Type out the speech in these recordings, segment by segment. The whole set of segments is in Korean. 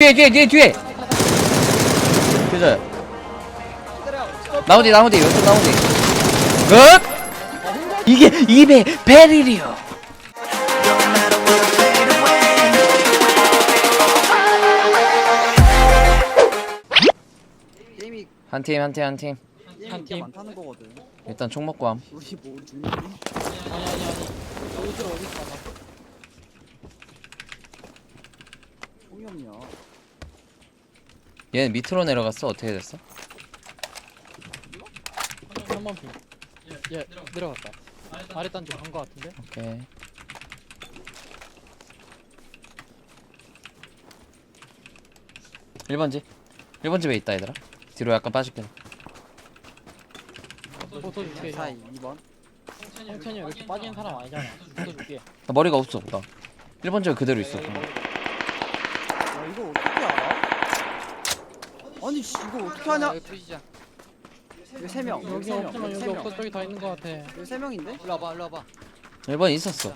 뒤에 뒤에 뒤에 뒤에. 그죠 나무디 나무디 왼쪽 나무디 끝 이게 입에 베릴이요. 게임이 한 팀 한 팀 한 팀. 게임이 한 팀. 많다는 거거든. 일단 총 먹고 함. 우리 뭐? 아니 아니 아니. 어디로 어디 가나 총이 없냐? 얘는 밑으로 내려갔어 어떻게 됐어? 한번 피. 얘 내려갔다. 아래 단지 간거 같은데? 오케이 일번집 1번 집에 있다 얘들아 뒤로 약간 빠질게 포토 줄게. 사이 2번. 형천이 이렇게 빠지는 사람 아니잖아. 포토 줄게. 나 머리가 없어 나 1번 집에 그대로 있어. 야 이거 어떻게 알아? 아니 씨 이거 어떻게 하냐? 여기 부시자. 여기 세 명. 여기 여기 세 명. 없지만 여기 여기 세 명. 없어 저기 다 있는 거 같아. 여기 세 명인데? 일로 와봐, 일로 와봐. 1번 있었어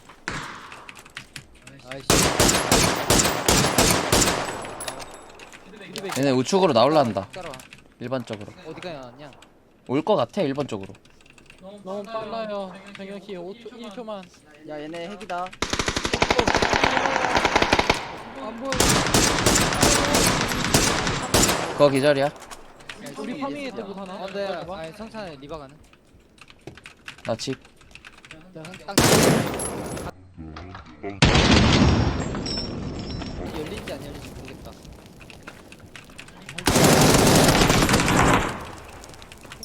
아이씨. 얘네 우측으로 나올란다 따라와. 1번 쪽으로 어디가 나왔냐? 올것 같아 1번 쪽으로 너무 빨라요. 씨 5초 1초만. 야 얘네 핵이다. 안 보여. 그거 기절이야 우리 파밍에 때못 하나? 아, 네. 아니, 성찬에 리바 가는. 나집 땅. 열린지 안 열린지 모르겠다.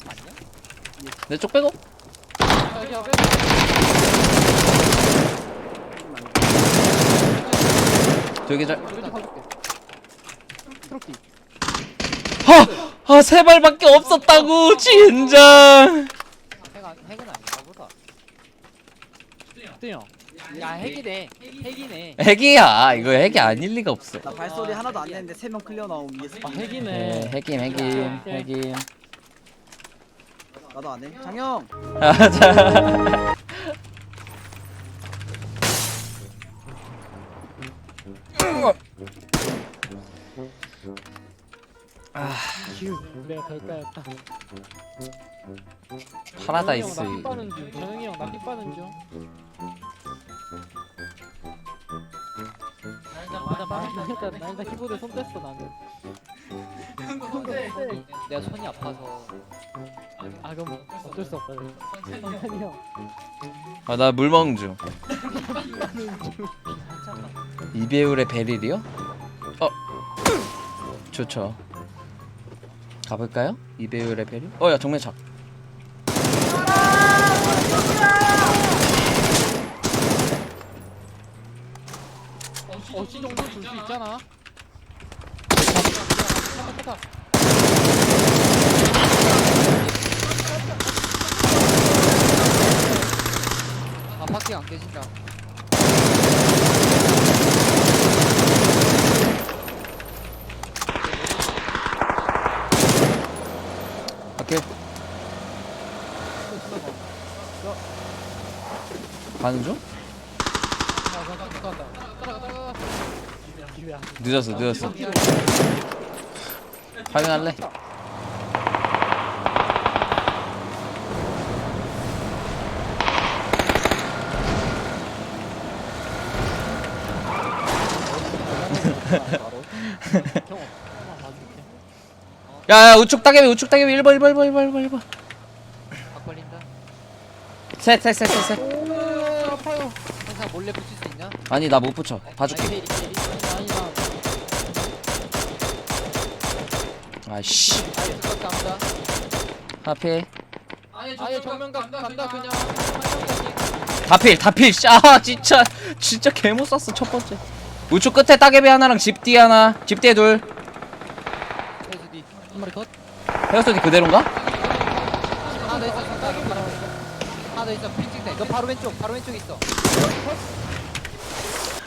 맞냐? 내쪽 빼고. 저기 기절 저기 가줄게. 트로키. 아 세 발밖에 없었다고 진짜 핵, 안- 핵은 아닌가 보다. 뜨요. 야, 핵이네. 핵이네. 핵이야 이거 핵이 아닐 리가 없어 나 발소리 하나도 안 냈는데 세 명 클리어 나옴 위에서. 아 네, 핵이네. 핵임 핵임 핵임 나도 안 해. 장영. 아, 자. 내가 될까였다. 파라다이스 정영이 형, 나 빠는 중. 정영이 형, 나 빠는 중. 중. 나 일단 키보드에 손 뗐어 나는. 내가 손이 아파서. 아 그럼 어쩔 수 없다. 성찬이 형. 아 나물 먹는 중 이배율의 베릴이요? 어 좋죠 가볼까요? 이배율의 베릴? 어야 정면차 어시 정도 줄 수 있잖아. 타, 타, 타. 아, 바퀴 안 깨진다. 오케이 가는 중? 늦었어 늦었어 봐줄게. 야야 우측 따개비 우측 따개비 1번 1번 1번 1번 1번 1번 박 걸린다. 셋 셋 셋 셋셋 오, 아파요. 항상 몰래 붙일 수 있냐? 아니 나 못 붙여 봐줄게 아니, 이리. 아니, 나 아이씨 아예 안 한다. 하필 아예 정면 가, 간다 그냥. 다필 다필 아 진짜 진짜 개못 쐈어 첫 번째 우측 끝에 따개비 하나랑 집뒤 하나 집 뒤에 둘니한 마리 컷. 헤어스디 그대로인가? 하나 더 있어. 잠깐 하나 더 있어. 핑 찍대. 너 바로 왼쪽. 바로 왼쪽 있어.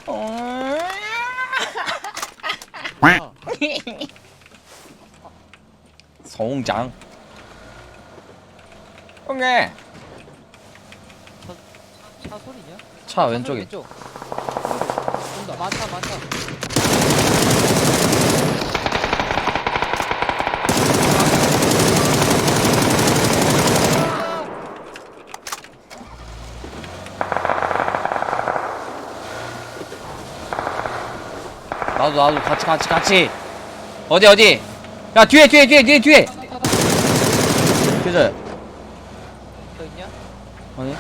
아, 성장 오케이 차 소리냐? 차 왼쪽에 왼쪽. 많다, 많다. 나도 나도 같이 같이 같이. 어디 어디? 야 뒤에 뒤에 뒤에 뒤에 뒤에. 그죠 더 있냐? 아니?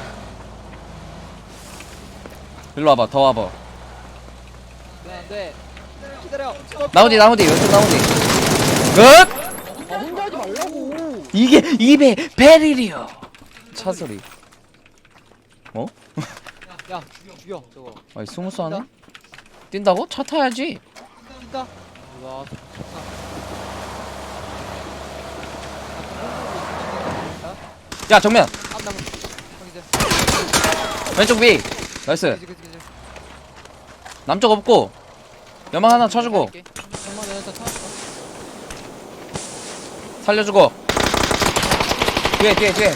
일로 와봐 더 와봐. 네, 안 돼 기다려. 나머지 나머지 왼쪽 나머지. 끝 아 혼자 하지 말라고. 이게 입에 베릴이요. 차 소리. 야 죽여 저거. 아니 스무스 하네 뛴다고? 차 타야지 뛴다 우와 야 정면! 앞 나무 형이들 왼쪽 위! 나이스. 그지 그지 그지. 남쪽 없고 연막 하나 쳐주고. 정말 내가 차 살려주고. 뒤에 뒤에 뒤에.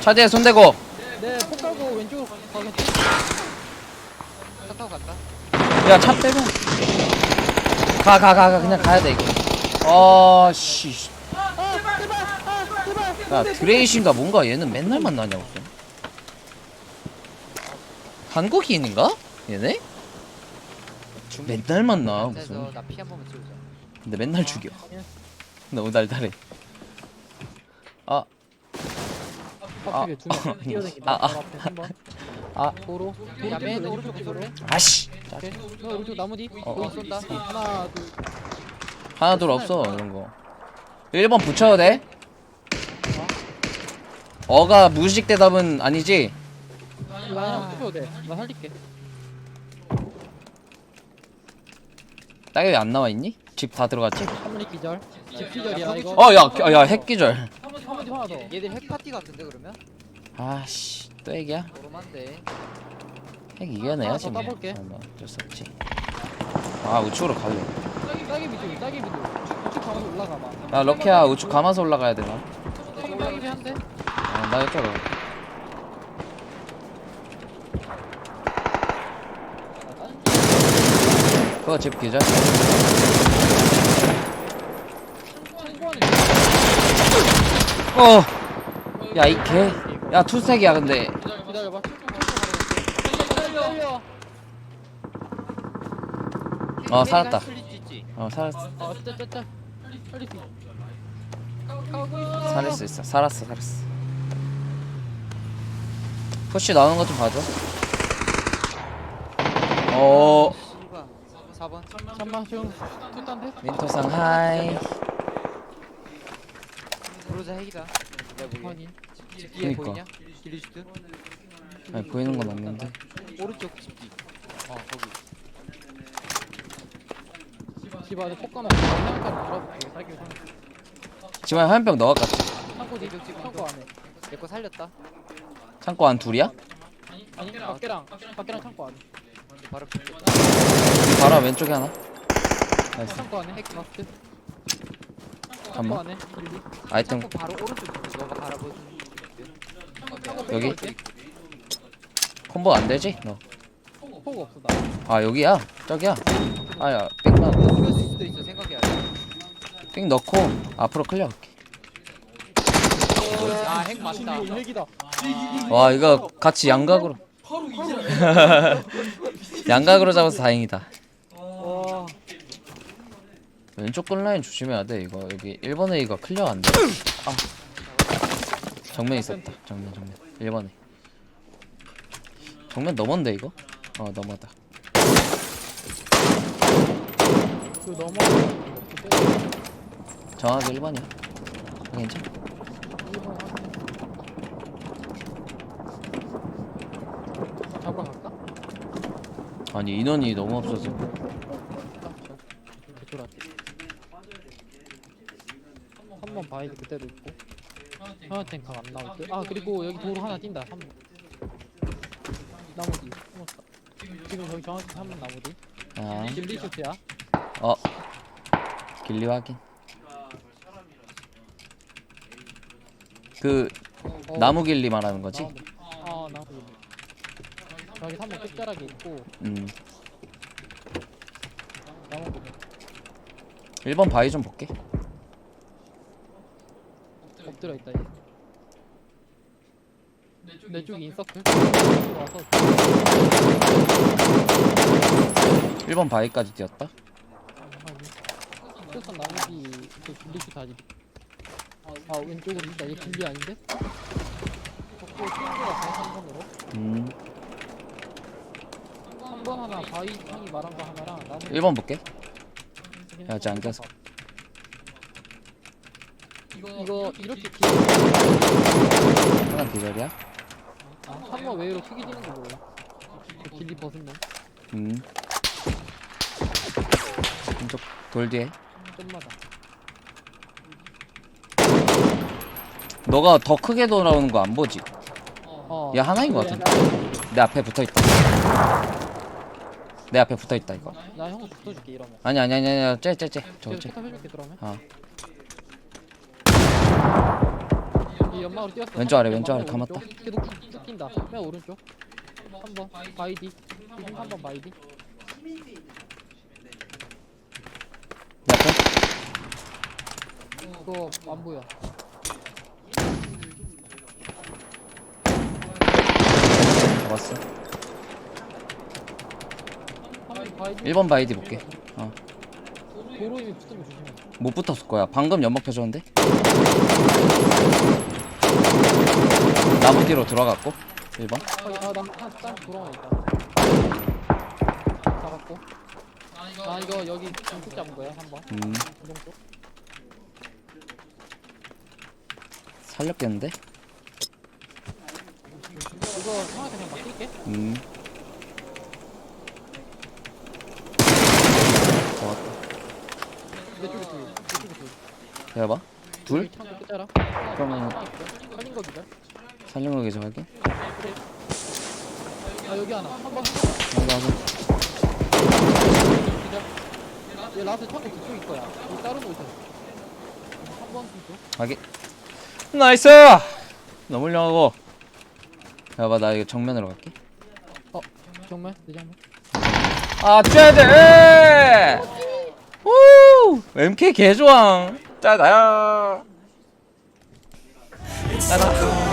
차 뒤에 손대고. 네 폭 깔고 왼쪽으로 가겠지 차 타고 간다 야 차 빼면 가 가 가 가. 그냥 가야 돼 이거. 아씨. 야 드레이신가 뭔가 얘는 맨날 만나냐고 또. 한국인인가? 얘네? 맨날 만나 무슨. 나 피 한 번만 채우자. 근데 맨날 죽여. 너무 달달해. 아. 확실히 두명 뛰어다닌다 아, 아. 바로 앞에 한번. 아. 도로 야맨 오른쪽 도로. 아씨 오케이 너 오른쪽 나무 뒤 어, 거기 어. 쏜다 하나 둘 하나 둘 없어 이런 거 1번 붙여도 돼? 어가 무식 대답은 아니지? 나 돼나 살릴게 딸기 왜안 나와 있니? 집 다 들어갔지? 한번에 기절 집 기절이야 이거 어 야 야 핵기절 한번 하나 더 얘들 핵 파티 같은데 그러면? 아씨 또 핵이야? 오로만데 핵 이겨내야지 하나 더 뭐 따볼게. 어, 뭐 어쩔 수 없지. 아 우측으로 갈래. 딸기 딸기 비둘 딸기 비둘 우측 가면서 올라가 봐. 야 럭키야 우측 감아서 올라가야 되나? 한 딸기 한대. 아, 나 이쪽으로 그거 집 기절? 창고안에 어! 야 이 개? 야 투색이야 근데. 기다려봐. 기 다려. 어 살았다. 슬릴 수 있지. 어 살았어 아 짜짜 짜. 살릴 수 있어. 살릴 수 있어. 살았어 살았어. 푸시 나오는 것좀 봐줘. 어. 씨발 4번 잠만 좀 뚜딴데? 민토상 하이. 브로자 핵이다. 내가 보기엔. 확인 집 뒤에 그니까. 보이냐? 길리슈트? 아니 보이는 건 없는데? 오른쪽 집뒤 어 거기. 집 안에 폭 가면 한칸 물어볼게 딸기 상 집안에 화염병 넣어갔지? 창고 뒤 창고 안에. 내거 살렸다. 창고 안 둘이야? 아니 밖에랑 밖에랑 창고 안에. 바로 피 바로 왼쪽에 하나? 나이스. 창고 안에 핵 마스트 창고 잠깐만 안에 아이템. 창고 바로 오른쪽 너가 바라보는 여기? 콤보 안 되지? 너. 폭 없어 나. 아 여기야? 저기야? 아야 삥, 이럴 수도 있어 생각해야 돼. 삥 넣고 앞으로 클리어 할게. 아핵 맞다. 이거 핵이다. 와 이거 같이 양각으로. 양각으로 잡아서 다행이다. 와 왼쪽 끌라인 조심해야 돼 이거. 여기 1번 A가 클리어 안 돼. 아. 정면 있었다. 정면 정면. 1번에 정면 넘었는데 이거? 어 넘었다. 그 넘어 정확하게 1번이야. 괜찮아. 잡으러 갈까? 아니 인원이 너무 없어서. 한번 바이드 그대로 있고. 하나탱 강안 나올 듯아 그리고 여기 도로 하나 뛴다. 3번 나무 뒤 숨었다 저기 정확히 3번 나무 뒤아 길리 슈트야 어. 길리 확인. 그 어, 나무 길리 말하는 거지? 나무 아 나무 길리 저기 3번 끝자락에 있고 음. 나무 길리 1번 바위 좀 볼게. 엎드려 있다 얘. 내 쪽이 인서클? 와서 1번 바위까지 뛰었다? 수선 나머지 그 길리슈 다지 아 왼쪽으로 있다 얘 길리 아닌데? 자꾸 친구가 다 3번으로? 음. 3번 하나 바위 형이 말한 거 하나랑 나머지 1번 볼게. 야, 아직 안 깼어. 이거 이렇게 길 하나 기다려 아, 3번 외로 크게 거 몰라. 그 길리 벗은 놈 음. 왼쪽 돌 뒤에. 끝마다. 너가 더 크게 돌아오는 거 안 보지? 어. 얘 하나인 거 같은데. 내 앞에 붙어 있다. 내 앞에 붙어 있다 이거. 나형 붙어줄게 이러면. 아니 아니 아니 아니 쟤쟤쟤 저거 계속 어. 이 연막으로 뛰었어. 왼쪽 아래, 왼쪽 아래 감았다. 계속 쭉, 쭉 뛴다. 맨 오른쪽. 3번 바이디. 지금 3번 바이디. 내 앞에 이거 안 보여. 잡았어. 3번 바이디. 1번 바이디 볼게. 도로 이미 붙으면 조심해. 못 붙었을 거야. 방금 연막 펴줬는데 나무 뒤로 들어갔고 1번 아나한딴 돌아와 있다 잡았고 아 이거 여기 왼쪽 잡은 거야 3번 음 살렸겠는데? 이거 형한테 그냥 맡길게 음 잡았다 내 쪽에 둘, 내 쪽에 둘. 해봐 둘? 여기 창고 끝자라. 그러면 살린 거 기절. 거 계속 할게 아 여기 하나. 한 번. 하고 하고 기절. 얘 라스 창고 뒤쪽일 거야. 여기 다른 거 있어. 한번 뒤쪽. 하게 나이스 너무 훌륭하고 야봐 나 이거 정면으로 갈게 정말 내 장면. 아돼 우! MK 개좋아 짜다야 짜다